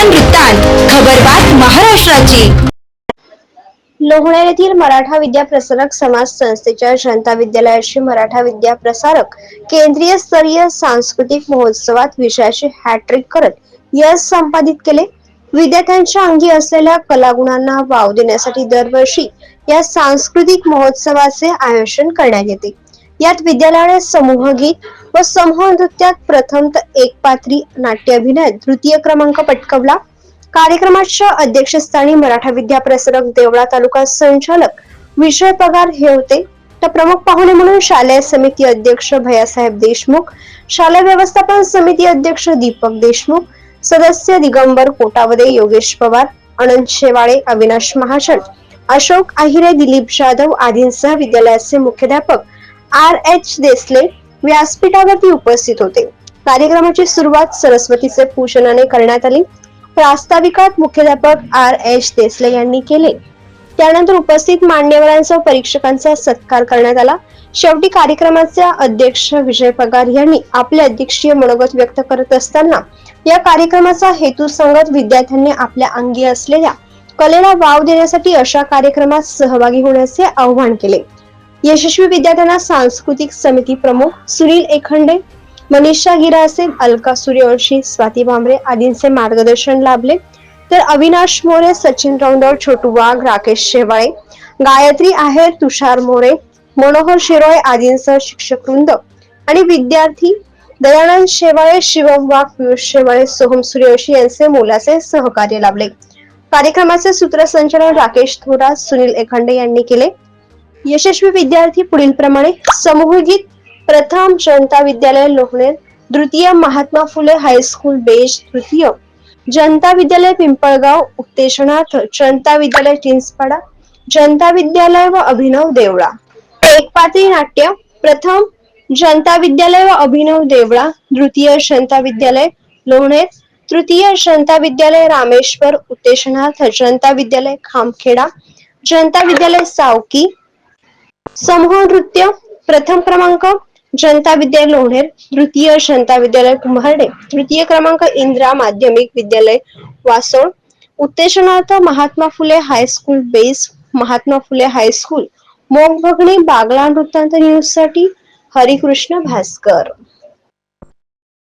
महान वृत्तांत खबरबात महाराष्ट्राची. लोहणे येथील मराठा विद्या प्रसारक समाज संस्थेच्या जनता विद्यालयाची मराठा विद्या प्रसारक केंद्रीय स्तरीय सांस्कृतिक महोत्सवात विषयाची हॅट्रिक करत यश संपादित केले. विद्यार्थ्यांच्या अंगी असलेल्या कलागुणांना वाव देण्यासाठी दरवर्षी या सांस्कृतिक महोत्सवाचे आयोजन करण्यात येते. यात विद्यालयाने समूह गीत व समूह नृत्यात प्रथम तर एक पात्री नाट्य अभिनय तृतीय क्रमांक पटकवला. कार्यक्रमाच्या अध्यक्षस्थानी मराठा विद्या प्रसारक देवळा तालुका संचालक विजय पगार हे होते. तर प्रमुख पाहुणे म्हणून शालेय समिती अध्यक्ष भैयासाहेब देशमुख शालेय व्यवस्थापन समिती अध्यक्ष दीपक देशमुख सदस्य दिगंबर कोटावदे योगेश पवार अनंत शेवाळे अविनाश महाजन अशोक आहिरे दिलीप जाधव आदींसह विद्यालयाचे मुख्याध्यापक आर एच देसले व्यासपीठावरती उपस्थित होते. कार्यक्रमाची सुरुवात सरस्वतीचे पूजनाने करण्यात आली. प्रास्ताविकात मुख्याध्यापक आर एच देसले यांनी केले. त्यानंतर उपस्थित मान्यवरांचा परीक्षकांचा सत्कार करण्यात आला. शेवटी कार्यक्रमाचे अध्यक्ष विजय पगार यांनी आपले अध्यक्षीय मनोगत व्यक्त करत असताना या कार्यक्रमाचा हेतू सांगत विद्यार्थ्यांनी आपल्या अंगी असलेल्या कलेला वाव देण्यासाठी अशा कार्यक्रमात सहभागी होण्याचे आवाहन केले. यशस्वी विद्यार्थ्यांना सांस्कृतिक समिती प्रमुख सुनील एखंडे मनीषा गिरासे अलका सूर्यवंशी स्वाती भांबरे आदींचे मार्गदर्शन लाभले. तर अविनाश मोरे सचिन रौंदळ छोटू वाघ राकेश शेवाळे गायत्री आहेर तुषार मोरे मनोहर शिरोळे आदींसह शिक्षक वृंद आणि विद्यार्थी दयानंद शेवाळे शिवम वाघ पियुष शेवाळे सोहम सूर्यवंशी यांचे मोलाचे सहकार्य लाभले. कार्यक्रमाचे सूत्रसंचालन राकेश थोरात सुनील एखंडे यांनी केले. यशस्वी विद्यार्थी पुढील प्रमाणे समूह गीत प्रथम जनता विद्यालय लोहणेर द्वितीय महात्मा फुले हायस्कूल बेज तृतीय जनता विद्यालय पिंपळगाव उत्तेजनार्थ जनता विद्यालय चिंचपाडा जनता विद्यालय व अभिनव देवळा. एकपात्री नाट्य प्रथम जनता विद्यालय व अभिनव देवळा द्वितीय जनता विद्यालय लोहनेर तृतीय जनता विद्यालय रामेश्वर उत्तेजनार्थ जनता विद्यालय खामखेडा जनता विद्यालय सावकी समूह नृत्य प्रथम क्रमांक जनता विद्यालय लोणेर तृतीय जनता विद्यालय कुंभारडे तृतीय क्रमांक इंदिरा माध्यमिक विद्यालय वासोळ उत्तेजनार्थ महात्मा फुले हायस्कूल बेस महात्मा फुले हायस्कूल मोग भगणी बागला वृत्तांत न्यूजसाठी हरिकृष्ण भास्कर.